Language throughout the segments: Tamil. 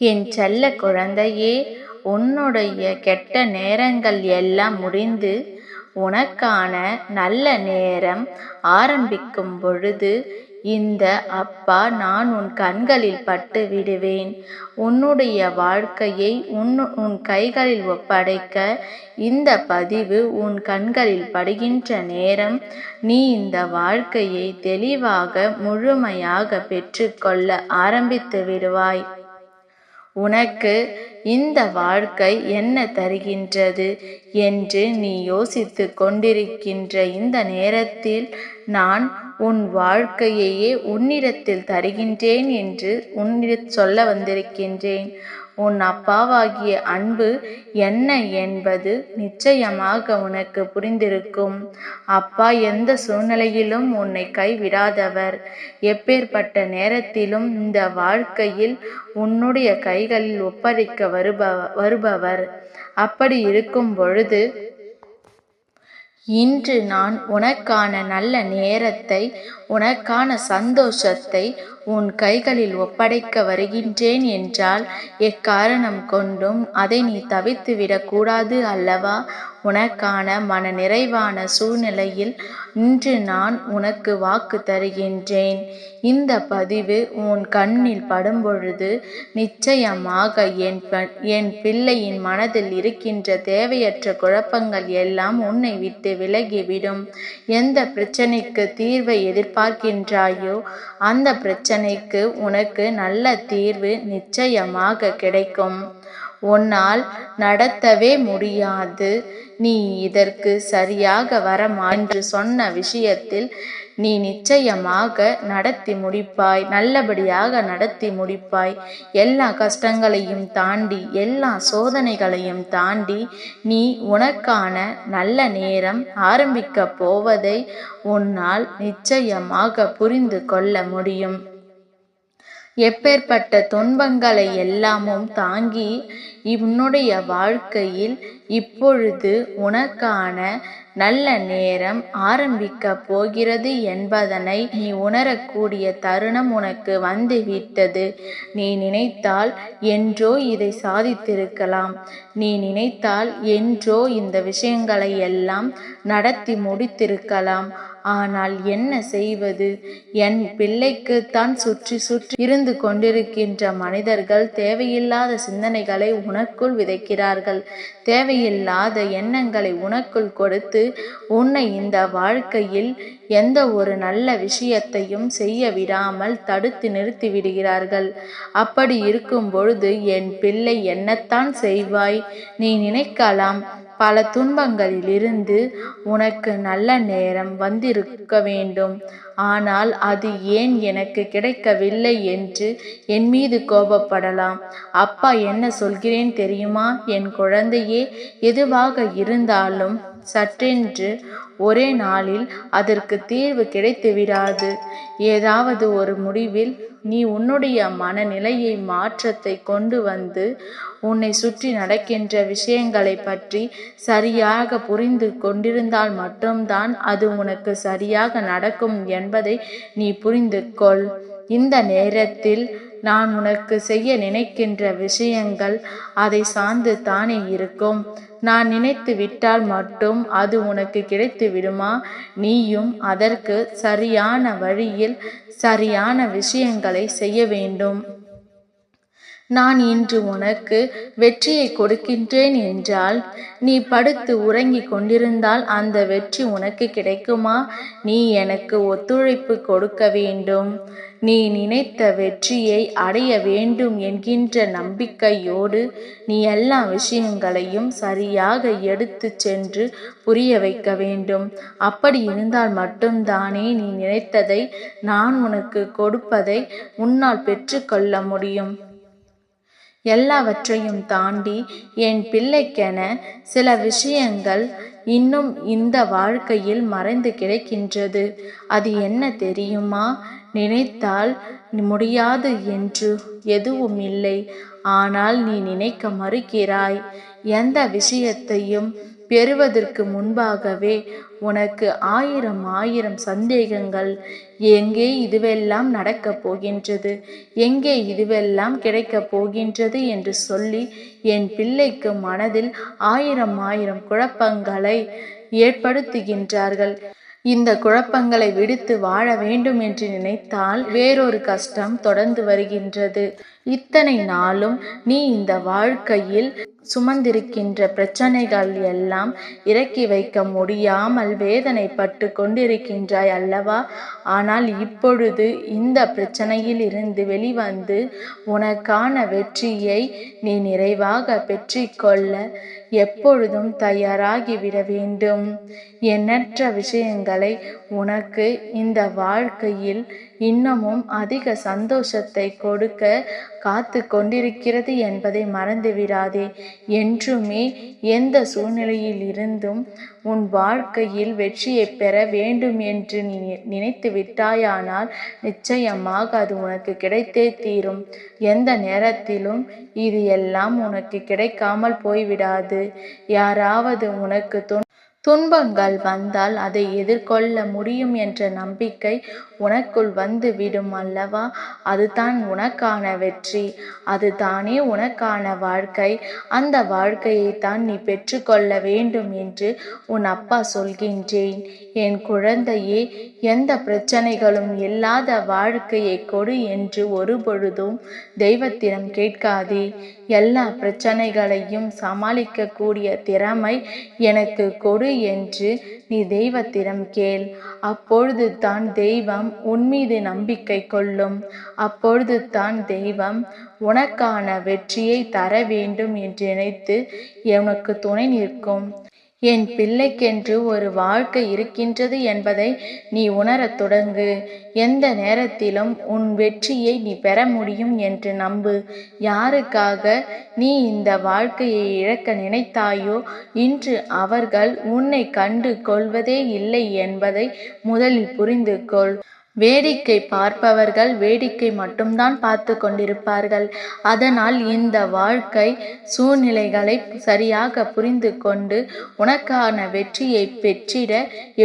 என் செல்ல குழந்தையே உன்னுடைய கெட்ட நேரங்கள் எல்லாம் முடிந்து உனக்கான நல்ல நேரம் ஆரம்பிக்கும் பொழுது இந்த அப்பா நான் உன் கண்களில் பட்டு விடுவேன். உன்னுடைய வாழ்க்கையை உன் உன் கைகளில் ஒப்படைக்க இந்த பதிவு உன் கண்களில் படுகின்ற நேரம் நீ இந்த வாழ்க்கையை தெளிவாக முழுமையாக பெற்றுக்கொள்ள ஆரம்பித்து விடுவாய். உனக்கு இந்த வாழ்க்கை என்ன தருகின்றது என்று நீ யோசித்து கொண்டிருக்கின்ற இந்த நேரத்தில் நான் உன் வாழ்க்கையையே உன்னிடத்தில் தருகின்றேன் என்று உன்னிட சொல்ல வந்திருக்கின்றேன். உன் அப்பாவாகிய அன்பு என்ன என்பது நிச்சயமாக உனக்கு புரிந்திருக்கும். அப்பா எந்த சூழ்நிலையிலும் உன்னை கைவிடாதவர். எப்பேற்பட்ட நேரத்திலும் இந்த வாழ்க்கையில் உன்னுடைய கைகளில் ஒப்படைக்க வருபவ வருபவர். அப்படி இருக்கும் பொழுது இன்று நான் உனக்கான நல்ல நேரத்தை உனக்கான சந்தோஷத்தை உன் கைகளில் ஒப்படைக்க வருகின்றேன் என்றால் எக்காரணம் கொண்டும் அதை நீ தவித்துவிடக்கூடாது அல்லவா? உனக்கான மன நிறைவான சூழ்நிலையில் இன்று நான் உனக்கு வாக்கு தருகின்றேன். இந்த பதிவு உன் கண்ணில் படும்பொழுது நிச்சயமாக என் என் பிள்ளையின் மனதில் இருக்கின்ற தேவையற்ற குழப்பங்கள் எல்லாம் உன்னை விட்டு விலகிவிடும். எந்த பிரச்சனைக்கு தீர்வை எதிர்பார்க்கின்றாயோ அந்த பிரச்சனை பிரச்சனைக்கு உனக்கு நல்ல தீர்வு நிச்சயமாக கிடைக்கும். உன்னால் நடத்தவே முடியாது. நீ இதற்கு சரியாக வரமா என்று சொன்ன விஷயத்தில் நீ நிச்சயமாக நடத்தி முடிப்பாய். நல்லபடியாக நடத்தி முடிப்பாய். எல்லா கஷ்டங்களையும் தாண்டி எல்லா சோதனைகளையும் தாண்டி நீ உனக்கான நல்ல நேரம் ஆரம்பிக்க போவதை உன்னால் நிச்சயமாக புரிந்து கொள்ள முடியும். எப்பேற்பட்ட துன்பங்களை எல்லாமும் தாங்கி உன்னுடைய வாழ்க்கையில் இப்பொழுது உனக்கான நல்ல நேரம் ஆரம்பிக்க போகிறது என்பதனை நீ உணரக்கூடிய தருணம் உனக்கு வந்துவிட்டது. நீ நினைத்தால் என்றோ இதை சாதித்திருக்கலாம். நீ நினைத்தால் என்றோ இந்த விஷயங்களை எல்லாம் நடத்தி முடித்திருக்கலாம். ஆனால் என்ன செய்வது? என் பிள்ளைக்குத்தான் சுற்றி சுற்றி இருந்து கொண்டிருக்கின்ற மனிதர்கள் தேவையில்லாத சிந்தனைகளை உனக்குள் விதைக்கிறார்கள். தேவை தேவையில்லாத எண்ணங்களை உனக்குள் கொடுத்து உன்னை இந்த வாழ்க்கையில் எந்த ஒரு நல்ல விஷயத்தையும் செய்ய விடாமல் தடுத்து நிறுத்தி விடுகிறார்கள். அப்படி இருக்கும் பொழுது என் பிள்ளை என்னத்தான் செய்வாய்? நீ நினைக்கலாம். பல துன்பங்களிலிருந்து உனக்கு நல்ல நேரம் வந்திருக்க வேண்டும். ஆனால் அது ஏன் எனக்கு கிடைக்கவில்லை என்று என் மீது கோபப்படலாம். அப்பா என்ன சொல்கிறேன் தெரியுமா? என் குழந்தையே எதுவாக இருந்தாலும் சற்றென்று ஒரே நாளில் அதற்கு தீர்வு கிடைத்து விடாது ஏதாவது ஒரு முடிவில் நீ உன்னுடைய மனநிலையை மாற்றத்தை கொண்டு வந்து உன்னை சுற்றி நடக்கின்ற விஷயங்களை பற்றி சரியாக புரிந்து கொண்டிருந்தால் மட்டும்தான் அது உனக்கு சரியாக நடக்கும் என்பதை நீ புரிந்து கொள். இந்த நேரத்தில் நான் உனக்கு செய்ய நினைக்கின்ற விஷயங்கள் அதை சார்ந்து தானே இருக்கும். நான் நினைத்து விட்டால் மட்டும் அது உனக்கு கிடைத்து விடுமா? நீயும் அதற்கு சரியான வழியில் சரியான விஷயங்களை செய்ய வேண்டும். நான் இன்று உனக்கு வெற்றியை கொடுக்கின்றேன் என்றால் நீ படுத்து உறங்கிக் கொண்டிருந்தால் அந்த வெற்றி உனக்கு கிடைக்குமா? நீ எனக்கு ஒத்துழைப்பு கொடுக்க வேண்டும். நீ நினைத்த வெற்றியை அடைய வேண்டும் என்கின்ற நம்பிக்கையோடு நீ எல்லா விஷயங்களையும் சரியாக எடுத்து சென்று புரிய வைக்க வேண்டும். அப்படி இருந்தால் மட்டும்தானே நீ நினைத்ததை நான் உனக்கு கொடுப்பதை உன்னால் பெற்றுக்கொள்ள முடியும். எல்லாவற்றையும் தாண்டி என் பிள்ளைக்கென சில விஷயங்கள் இன்னும் இந்த வாழ்க்கையில் மறைந்து கிடைக்கின்றது. அது என்ன தெரியுமா? நினைத்தால் முடியாது என்று எதுவும் இல்லை. ஆனால் நீ நினைக்க மறுக்கிறாய். எந்த விஷயத்தையும் பெறுவதற்கு முன்பாகவே உனக்கு ஆயிரம் ஆயிரம் சந்தேகங்கள். எங்கே இதுவெல்லாம் நடக்கப் போகின்றது? எங்கே இதுவெல்லாம் கிடைக்கப் போகின்றது என்று சொல்லி என் பிள்ளைக்கு மனதில் ஆயிரம் ஆயிரம் குழப்பங்களை ஏற்படுத்துகின்றார்கள். இந்த குழப்பங்களை விடுத்து வாழ வேண்டும் என்று நினைத்தால் வேறொரு கஷ்டம் தொடர்ந்து வருகின்றது. இத்தனை நாளும் நீ இந்த வாழ்க்கையில் சுமந்திருக்கின்ற பிரச்சனைகள் எல்லாம் இறக்கி வைக்க முடியாமல் வேதனைப்பட்டு கொண்டிருக்கின்றாய் அல்லவா? ஆனால் இப்பொழுது இந்த பிரச்சனையில் இருந்து வெளிவந்து உனக்கான வெற்றியை நீ நிறைவாக பெற்றிக்கொள்ள எப்பொழுதும் தயாராகிவிட வேண்டும். எண்ணற்ற விஷயங்களை உனக்கு இந்த வாழ்க்கையில் இன்னமும் அதிக சந்தோஷத்தை கொடுக்க காத்து கொண்டிருக்கிறது என்பதை மறந்துவிடாதே. என்றுமே எந்த சூழ்நிலையில் இருந்தும் உன் வாழ்க்கையில் வெற்றியை பெற வேண்டும் என்று நீ நினைத்து விட்டாயானால் நிச்சயமாக அது உனக்கு கிடைத்தே தீரும். எந்த நேரத்திலும் இது எல்லாம் உனக்கு கிடைக்காமல் போய்விடாது. யாராவது உனக்கு துன்பங்கள் வந்தால் அதை எதிர்கொள்ள முடியும் என்ற நம்பிக்கை உனக்குள் வந்து விடும் அல்லவா? அதுதான் உனக்கான வெற்றி. அதுதானே உனக்கான வாழ்க்கை. அந்த வாழ்க்கையை தான் நீ பெற்றுக்கொள்ள வேண்டும் என்று உன் அப்பா சொல்கின்றேன். என் குழந்தையே எந்த பிரச்சனைகளும் இல்லாத வாழ்க்கையை கொடு என்று ஒரு பொழுதும் தெய்வத்திடம் கேட்காதே. எல்லா பிரச்சனைகளையும் சமாளிக்கக்கூடிய திறமை எனக்கு கொடு என்று நீ தெய்வத்திடம் கேள். அப்பொழுது தான் தெய்வம் உன் மீது நம்பிக்கை கொள்ளும். அப்பொழுது தான் தெய்வம் உனக்கான வெற்றியை தர வேண்டும் என்று நினைத்து எனக்கு துணை நிற்கும். என் பிள்ளைக்கென்று ஒரு வாழ்க்கை இருக்கின்றது என்பதை நீ உணரத் தொடங்கு. எந்த நேரத்திலும் உன் வெற்றியை நீ பெற முடியும் என்று நம்பு. யாருக்காக நீ இந்த வாழ்க்கையை இழக்க நினைத்தாயோ இன்று அவர்கள் உன்னை கண்டு கொள்வதே இல்லை என்பதை முதலில் புரிந்து கொள் வேடிக்கை பார்ப்பவர்கள் வேடிக்கை மட்டும்தான் பார்த்து கொண்டிருப்பார்கள். அதனால் இந்த வாழ்க்கை சூழ்நிலைகளை சரியாக புரிந்து கொண்டு உனக்கான வெற்றியை பெற்றிட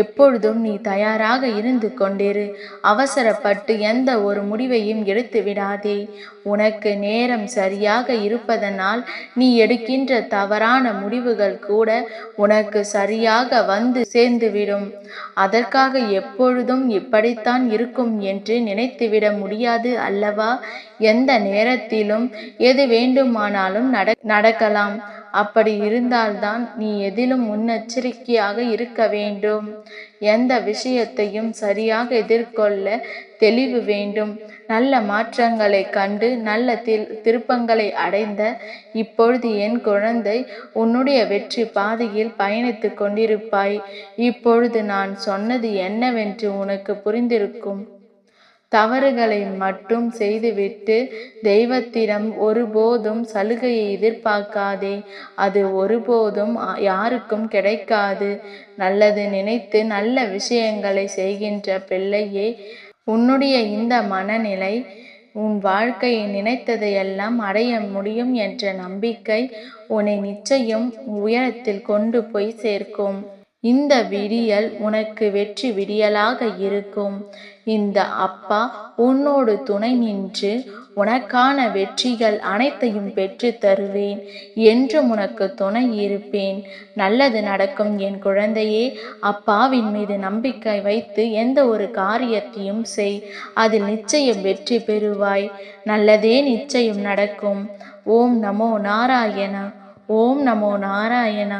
எப்பொழுதும் நீ தயாராக இருந்து கொண்டிரு. அவசரப்பட்டு எந்த ஒரு முடிவையும் எடுத்து விடாதே. உனக்கு நேரம் சரியாக இருப்பதனால் நீ எடுக்கின்ற தவறான முடிவுகள் கூட உனக்கு சரியாக வந்து சேர்ந்துவிடும். அதற்காக எப்பொழுதும் இப்படித்தான் இருக்கும் என்று நினைத்துவிட முடியாது அல்லவா? எந்த நேரத்திலும் எது வேண்டுமானாலும் நட நடக்கலாம். அப்படி இருந்தால்தான் நீ எதிலும் முன்னெச்சரிக்கையாக இருக்க வேண்டும். எந்த விஷயத்தையும் சரியாக எதிர்கொள்ள தெளிவு வேண்டும். நல்ல மாற்றங்களை கண்டு நல்ல திருப்பங்களை அடைந்த இப்பொழுது என் குழந்தை உன்னுடைய வெற்றி பாதையில் பயணித்து கொண்டிருப்பாய். இப்பொழுது நான் சொன்னது என்னவென்று உனக்கு புரிந்திருக்கும். தவறுகளை மட்டும் செய்துவிட்டு தெய்வத்திடம் ஒருபோதும் சலுகையை எதிர்பார்க்காதே. அது ஒருபோதும் யாருக்கும் கிடைக்காது. நல்லது நினைத்து நல்ல விஷயங்களை செய்கின்ற பிள்ளையே உன்னுடைய இந்த மனநிலை உன் வாழ்க்கையை நினைத்ததையெல்லாம் அடைய முடியும் என்ற நம்பிக்கை உன்னை நிச்சயம் உயரத்தில் கொண்டு போய் சேர்க்கும். இந்த விடியல் உனக்கு வெற்றி விடியலாக இருக்கும். இந்த அப்பா உன்னோடு துணை நின்று உனக்கான வெற்றிகள் அனைத்தையும் பெற்று தருவேன். என்றும் உனக்கு துணை இருப்பேன். நல்லது நடக்கும் என் குழந்தையே அப்பாவின் மீது நம்பிக்கை வைத்து எந்த ஒரு காரியத்தையும் செய். அதில் நிச்சயம் வெற்றி பெறுவாய். நல்லதே நிச்சயம் நடக்கும். ஓம் நமோ நாராயணா. ஓம் நமோ நாராயணா.